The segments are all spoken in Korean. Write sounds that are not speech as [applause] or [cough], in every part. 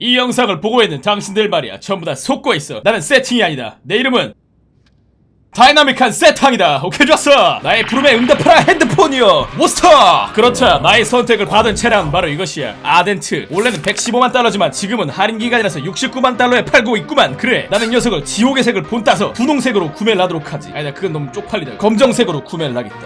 이 영상을 보고 있는 당신들 말이야. 전부 다 속고 있어. 나는 세팅이 아니다. 내 이름은 다이나믹한 세탕이다. 오케이 좋았어. 나의 부름에 응답하라 핸드폰이여. 모스터! 그렇다. 나의 선택을 받은 차량은 바로 이것이야. 아덴트. 원래는 115만 달러지만 지금은 할인 기간이라서 69만 달러에 팔고 있구만. 그래. 나는 이 녀석을 지옥의 색을 본따서 분홍색으로 구매를 하도록 하지. 아니다 그건 너무 쪽팔리다. 검정색으로 구매를 하겠다.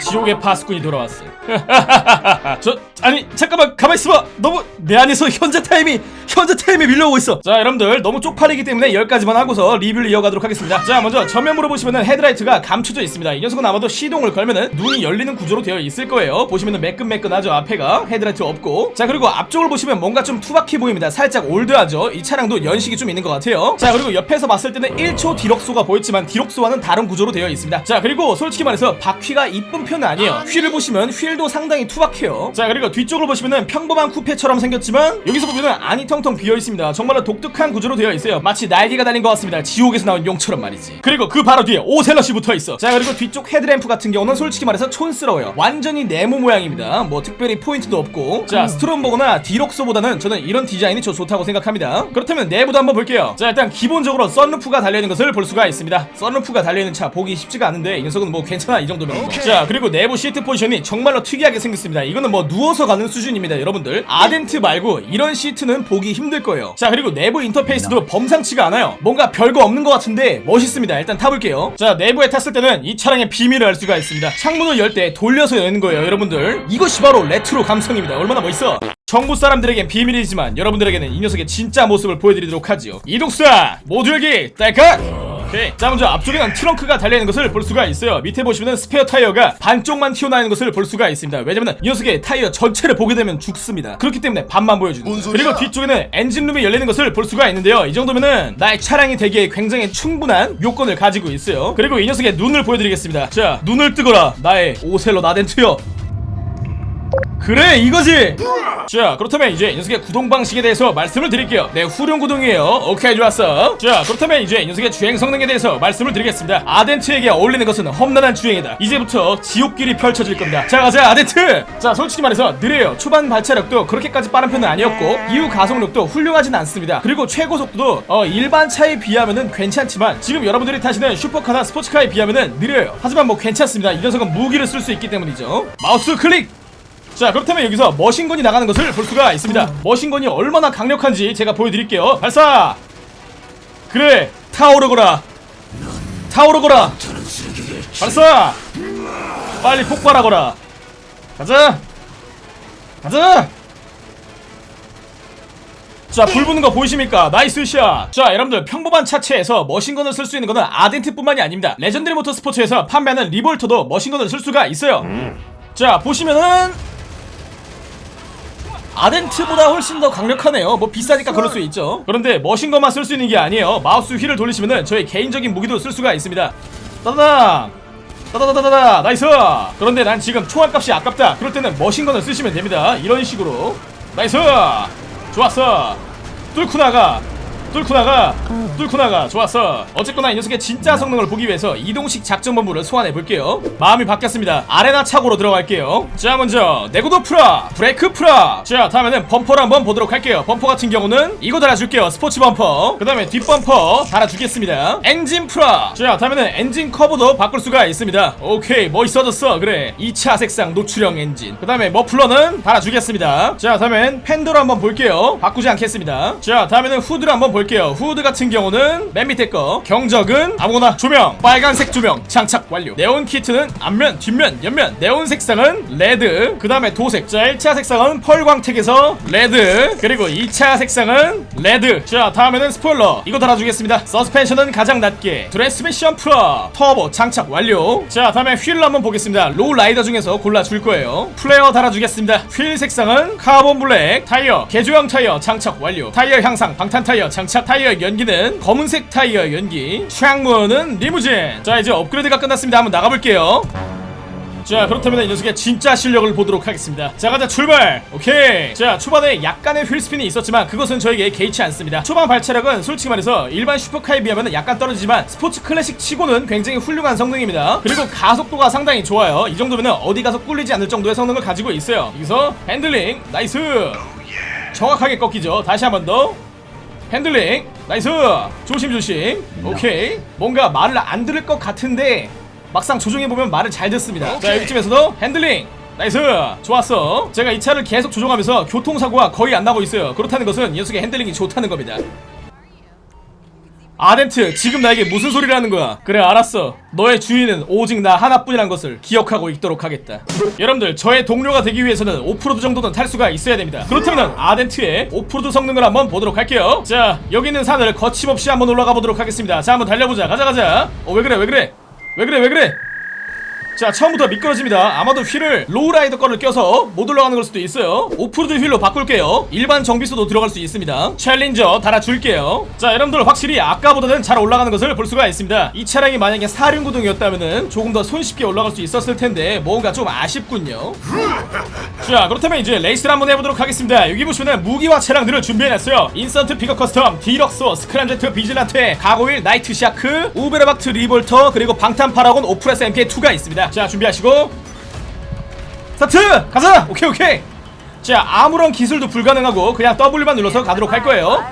지옥의 파수꾼이 돌아왔어 [laughs] 저 아니 잠깐만 가만 있어봐. 너무 내 안에서 현재 타임이 현재 타임이 밀려오고 있어. 자 여러분들 너무 쪽팔리기 때문에 여기까지만 하고서 리뷰를 이어가도록 하겠습니다. 자 먼저 전면부로 보시면은 헤드라이트가 감춰져 있습니다. 이 녀석은 아마도 시동을 걸면은 눈이 열리는 구조로 되어 있을 거예요. 보시면은 매끈매끈하죠 앞에가. 헤드라이트 없고. 자 그리고 앞쪽을 보시면 뭔가 좀 투박해 보입니다. 살짝 올드하죠? 이 차량도 연식이 좀 있는 것 같아요. 자 그리고 옆에서 봤을 때는 1초 디럭소가 보였지만 디럭소와는 다른 구조로 되어 있습니다. 자 그리고 솔직히 말해서 바퀴가 이쁜 편은 아니에요. 휠을 보시면 휠도 상당히 투박해요. 자 그리고 뒤쪽을 보시면은 평범한 쿠페처럼 생겼지만 여기서 보면은 안이 텅텅 비어 있습니다. 정말로 독특한 구조로 되어 있어요. 마치 날개가 달린 것 같습니다. 지옥에서 나온 용처럼 말이지. 그리고 그 바로 뒤에 오셀럿이 붙어 있어. 자 그리고 뒤쪽 헤드램프 같은 경우는 솔직히 말해서 촌스러워요. 완전히 네모 모양입니다. 뭐 특별히 포인트도 없고. 자 스트롬버거나 디럭소보다는 저는 이런 디자인이 저 좋다고 생각합니다. 그렇다면 내부도 한번 볼게요. 자 일단 기본적으로 썬루프가 달려있는 것을 볼 수가 있습니다. 썬루프가 달려있는 차 보기 쉽지가 않은데 이 녀석은 뭐 괜찮아 이 정도면. 자 그리고 내부 시트 포지션이 정말로 특이하게 생겼습니다. 이거는 뭐 누워서 가는 수준입니다 여러분들. 아덴트 말고 이런 시트는 보기 힘들 거예요. 자 그리고 내부 인터페이스도 범상치가 않아요. 뭔가 별거 없는 것 같은데 멋있습니다. 일단 타볼게요. 자 내부에 탔을 때는 이 차량의 비밀을 알 수가 있습니다. 창문을 열 때 돌려서 여는 거예요 여러분들. 이것이 바로 레트로 감성입니다. 얼마나 멋있어. 정부 사람들에겐 비밀이지만 여러분들에게는 이 녀석의 진짜 모습을 보여드리도록 하지요. 이독사 모두 열기 딸깍 오케이. 자 먼저 앞쪽에는 트렁크가 달려있는 것을 볼 수가 있어요. 밑에 보시면 스페어 타이어가 반쪽만 튀어나오는 것을 볼 수가 있습니다. 왜냐면 이 녀석의 타이어 전체를 보게 되면 죽습니다. 그렇기 때문에 반만 보여주는 거예요. 그리고 뒤쪽에는 엔진룸이 열리는 것을 볼 수가 있는데요. 이 정도면은 나의 차량이 되기에 굉장히 충분한 요건을 가지고 있어요. 그리고 이 녀석의 눈을 보여드리겠습니다. 자 눈을 뜨거라. 나의 오셀로 나덴 트여 그래 이거지 자 그렇다면 이제 이 녀석의 구동 방식에 대해서 말씀을 드릴게요. 네 후륜 구동이에요. 오케이 좋았어. 자 그렇다면 이제 이 녀석의 주행 성능에 대해서 말씀을 드리겠습니다. 아덴트에게 어울리는 것은 험난한 주행이다. 이제부터 지옥길이 펼쳐질 겁니다. 자 가자 아덴트! 자 솔직히 말해서 느려요. 초반 발차력도 그렇게까지 빠른 편은 아니었고 이후 가속력도 훌륭하진 않습니다. 그리고 최고 속도도 어 일반 차에 비하면은 괜찮지만 지금 여러분들이 타시는 슈퍼카나 스포츠카에 비하면은 느려요. 하지만 뭐 괜찮습니다. 이 녀석은 무기를 쓸 수 있기 때문이죠. 마우스 클릭 자 그렇다면 여기서 머신건이 나가는 것을 볼 수가 있습니다. 머신건이 얼마나 강력한지 제가 보여드릴게요. 발사! 그래 타오르거라. 타오르거라. 발사! 빨리 폭발하거라. 가자! 가자! 자, 불 붙는 거 보이십니까? 나이스 샷! 자, 여러분들, 평범한 차체에서 머신건을 쓸 수 있는 것은 아덴트뿐만이 아닙니다. 레전드리 모터스포츠에서 판매하는 리볼터도 머신건을 쓸 수가 있어요. 자, 보시면은, 아덴트보다 훨씬 더 강력하네요. 뭐 비싸니까 그럴 수 있죠. 그런데 머신건만 쓸 수 있는 게 아니에요. 마우스 휠을 돌리시면은 저의 개인적인 무기도 쓸 수가 있습니다. 따다당! 따다다다다다! 나이스! 그런데 난 지금 총알값이 아깝다. 그럴 때는 머신건을 쓰시면 됩니다. 이런 식으로. 나이스! 좋았어! 뚫고 나가! 뚫고 나가! 뚫고 나가! 좋았어! 어쨌거나 이 녀석의 진짜 성능을 보기 위해서 이동식 작전 본부를 소환해 볼게요. 마음이 바뀌었습니다. 아레나 차고로 들어갈게요. 자, 먼저 내구도 풀어! 브레이크 풀어! 자, 다음에는 범퍼를 한번 보도록 할게요. 범퍼 같은 경우는 이거 달아줄게요. 스포츠 범퍼. 그 다음에 뒷범퍼 달아주겠습니다. 엔진 풀어! 자, 다음에는 엔진 커브도 바꿀 수가 있습니다. 오케이, 멋있어졌어. 그래. 2차 색상 노출형 엔진. 그 다음에 머플러는 달아주겠습니다. 자, 다음엔 팬더를 한번 볼게요. 바꾸지 않겠습니다. 자, 다음에는 후드를 한번 볼게요. 후드 같은 경우는 맨 밑에 거. 경적은 아무거나 조명. 빨간색 조명 장착 완료. 네온 키트는 앞면, 뒷면, 옆면. 네온 색상은 레드. 그 다음에 도색. 자, 1차 색상은 펄 광택에서 레드. 그리고 2차 색상은 레드. 자, 다음에는 스포일러. 이거 달아주겠습니다. 서스펜션은 가장 낮게. 트랜스미션 풀어. 터보 장착 완료. 자, 다음에 휠을 한번 보겠습니다. 로우 라이더 중에서 골라줄 거예요. 플레어 달아주겠습니다. 휠 색상은 카본 블랙. 타이어. 개조형 타이어 장착 완료. 타이어 향상. 방탄 타이어 장착. 타이어 연기는 검은색 타이어 연기. 창문은 리무진. 자, 이제 업그레이드가 끝났습니다. 한번 나가볼게요. 자 그렇다면 이 녀석의 진짜 실력을 보도록 하겠습니다. 자 가자 출발! 오케이. 자 초반에 약간의 휠스핀이 있었지만 그것은 저에게 개의치 않습니다. 초반 발차력은 솔직히 말해서 일반 슈퍼카에 비하면 약간 떨어지지만 스포츠 클래식 치고는 굉장히 훌륭한 성능입니다. 그리고 가속도가 상당히 좋아요. 이 정도면 어디 가서 꿀리지 않을 정도의 성능을 가지고 있어요. 여기서 핸들링. 나이스! 정확하게 꺾이죠. 다시 한 번 더 핸들링. 나이스. 조심조심. 오케이. 뭔가 말을 안 들을 것 같은데 막상 조종해보면 말을 잘 듣습니다. 자 여기쯤에서도 핸들링. 나이스. 좋았어. 제가 이 차를 계속 조종하면서 교통사고가 거의 안 나고 있어요. 그렇다는 것은 이 녀석의 핸들링이 좋다는 겁니다 아덴트 지금 나에게 무슨 소리를 하는 거야? 그래 알았어. 너의 주인은 오직 나 하나뿐이란 것을 기억하고 있도록 하겠다. 여러분들 저의 동료가 되기 위해서는 오프로드 정도는 탈 수가 있어야 됩니다. 그렇다면 아덴트의 오프로드 성능을 한번 보도록 할게요. 자 여기 있는 산을 거침없이 한번 올라가 보도록 하겠습니다. 자 한번 달려보자. 가자 가자. 어 왜 그래 왜 그래? 왜 그래 왜 그래 자 처음부터 미끄러집니다. 아마도 휠을 로우라이더 거를 껴서 못 올라가는 걸 수도 있어요. 오프로드 휠로 바꿀게요. 일반 정비소도 들어갈 수 있습니다. 챌린저 달아줄게요. 자 여러분들 확실히 아까보다는 잘 올라가는 것을 볼 수가 있습니다. 이 차량이 만약에 사륜구동이었다면 조금 더 손쉽게 올라갈 수 있었을 텐데 뭔가 좀 아쉽군요. 자 그렇다면 이제 레이스를 한번 해보도록 하겠습니다. 여기 보시면 무기와 차량들을 준비해놨어요. 인스턴트 픽업 커스텀 디럭소 스크램제트 비질란테 가고일 나이트 샤크 우베르박트 리볼터 그리고 방탄 파라곤 오프레스 MK2가 있습니다 자 준비하시고. 스타트! 가자! 오케이 오케이. 자 아무런 기술도 불가능하고 그냥 W만 눌러서 가도록 할 거예요.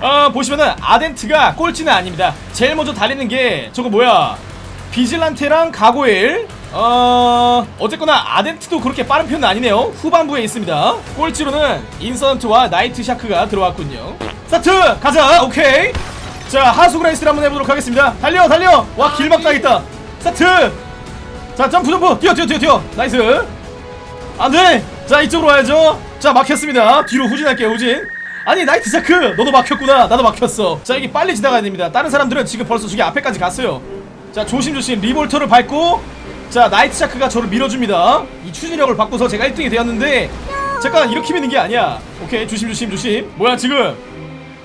어 보시면은 아덴트가 꼴찌는 아닙니다. 제일 먼저 달리는 게 저거 뭐야? 비질란테랑 가고일 어 어쨌거나 아덴트도 그렇게 빠른 편은 아니네요. 후반부에 있습니다. 꼴찌로는 인서턴트와 나이트 샤크가 들어왔군요. 스타트! 가자! 오케이. 자 하수구 레이스를 한번 해보도록 하겠습니다. 달려 달려! 와 길막 당했다. 스타트 자 점프 점프 뛰어 뛰어 뛰어 뛰어. 나이스. 안돼. 자 이쪽으로 와야죠. 자 막혔습니다. 뒤로 후진할게요 후진. 아니 나이트 샤크! 너도 막혔구나. 나도 막혔어. 자 여기 빨리 지나가야 됩니다. 다른 사람들은 지금 벌써 저기 앞에까지 갔어요. 자 조심조심. 리볼터를 밟고. 자 나이트 샤크가 저를 밀어줍니다. 이 추진력을 바꿔서 제가 1등이 되었는데 잠깐 이렇게 미는 게 아니야. 오케이 조심조심 조심. 뭐야 지금?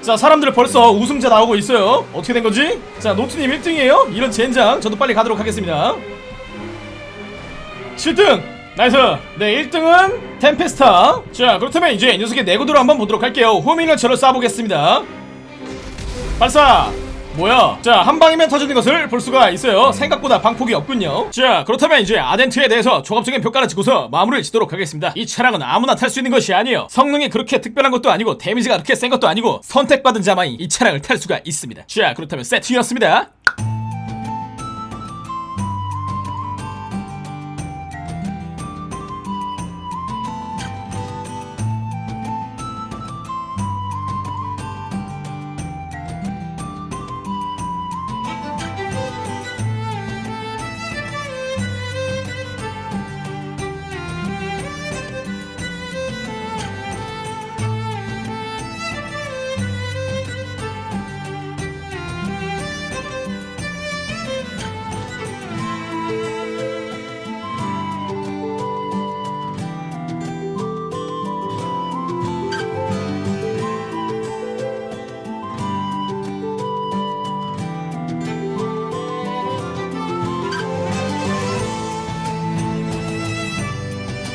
자 사람들 벌써 우승자 나오고 있어요. 어떻게 된 거지? 자 노트님 1등이에요? 이런 젠장. 저도 빨리 가도록 하겠습니다 7등! 나이스! 네 1등은 템페스타. 자 그렇다면 이제 이 녀석의 내구도를 한번 보도록 할게요. 저를 쏴보겠습니다. 발사! 뭐야? 자 한 방이면 터지는 것을 볼 수가 있어요. 생각보다 방폭이 없군요. 자 그렇다면 이제 아덴트에 대해서 종합적인 평가를 짓고서 마무리를 짓도록 하겠습니다. 이 차량은 아무나 탈 수 있는 것이 아니에요. 성능이 그렇게 특별한 것도 아니고 데미지가 그렇게 센 것도 아니고 선택받은 자만이 이 차량을 탈 수가 있습니다. 자 그렇다면 세팅이었습니다